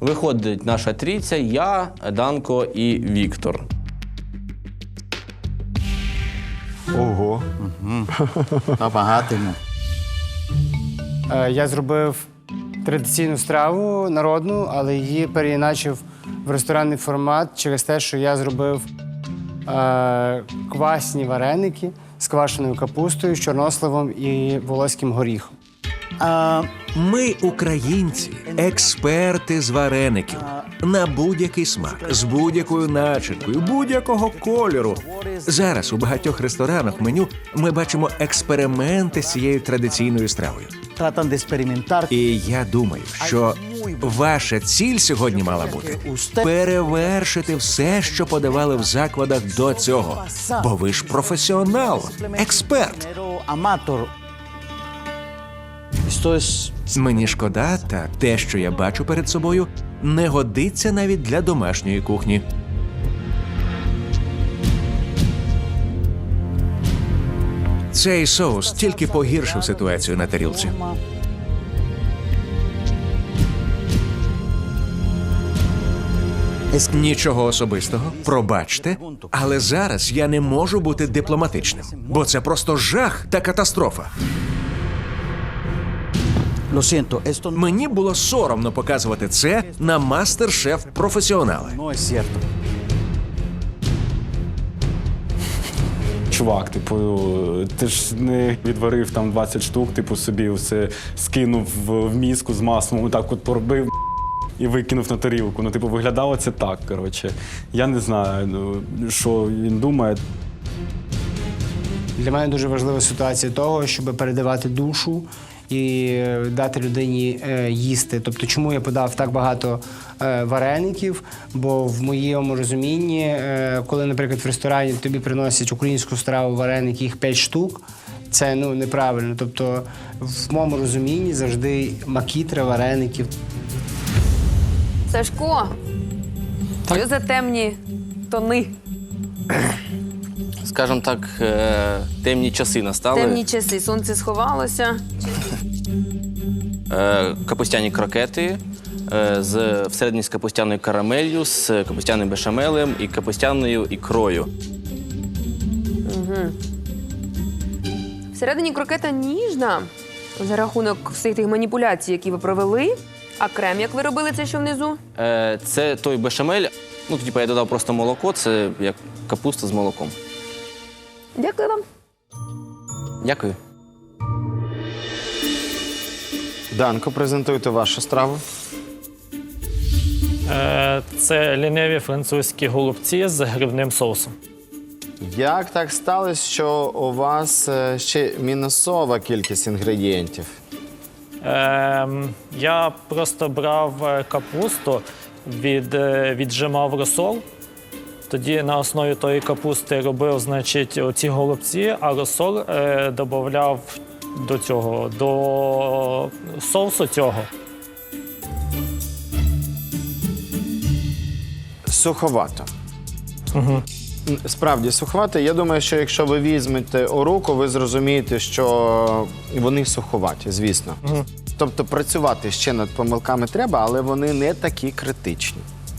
Виходить наша трійця, я, Данко і Віктор. Ого. Багатимо. Е, Я зробив традиційну страву народну, але її переіначив в ресторанний формат через те, що я зробив е, квасні вареники з квашеною капустою, з чорносливом і волоським горіхом. А, Ми, українці, експерти з вареників на будь-який смак, з будь-якою начинкою, будь-якого кольору. Зараз у багатьох ресторанах меню ми бачимо експерименти з цією традиційною стравою. І я думаю, що ваша ціль сьогодні мала бути перевершити все, що подавали в закладах до цього. Бо ви ж професіонал, експерт. Es Мені шкода, та те, що я бачу перед собою, не годиться навіть для домашньої кухні. Цей соус тільки погіршив ситуацію на тарілці. Нічого особистого, пробачте, але зараз я не можу бути дипломатичним, бо це просто жах та катастрофа. Lo siento, esto Мені було соромно показувати це на мастер-шеф професіонали. no es cierto. Чувак, типу, ти ж не відварив там 20 штук, типу собі все скинув в, в міску з маслом, так от поробив і викинув на тарілку. Ну, типу, виглядало це так. Коротше. Я не знаю, ну, що він думає. Для мене дуже важлива ситуація того, щоб передавати душу і е, дати людині е, їсти. Тобто, чому я подав так багато е, вареників? Бо в моєму розумінні, е, коли, наприклад, в ресторані тобі приносять українську страву вареники, їх 5 штук. Це ну неправильно. Тобто, в моєму розумінні завжди макітра вареників. Сашко, що за темні тони? Скажімо так, темні часи настали. Темні часи. Сонце сховалося. Е, капустяні крокети е, з всередині з капустяною карамелью, з капустяним бешамелем і капустяною ікрою. Всередині крокета ніжна за рахунок всіх тих маніпуляцій, які ви провели. А крем, як ви робили це, що внизу? Е, це той бешамель. Ну, типу, я додав просто молоко, це як капуста з молоком. Дякую вам. Дякую. Данко, презентуйте вашу страву. Е, Це ліниві французькі голубці з грибним соусом. Як так сталося, що у вас е, ще мінусова кількість інгредієнтів? Ем, Я просто брав е, капусту, від, е, віджимав розсол. Тоді на основі тої капусти робив, значить, оці голубці, а розсол е, додавав до цього, до соусу цього. Суховато. Угу. Справді суховато. Я думаю, що якщо ви візьмете у руку, ви зрозумієте, що вони суховаті, звісно. Тобто працювати ще над помилками треба, але вони не такі критичні.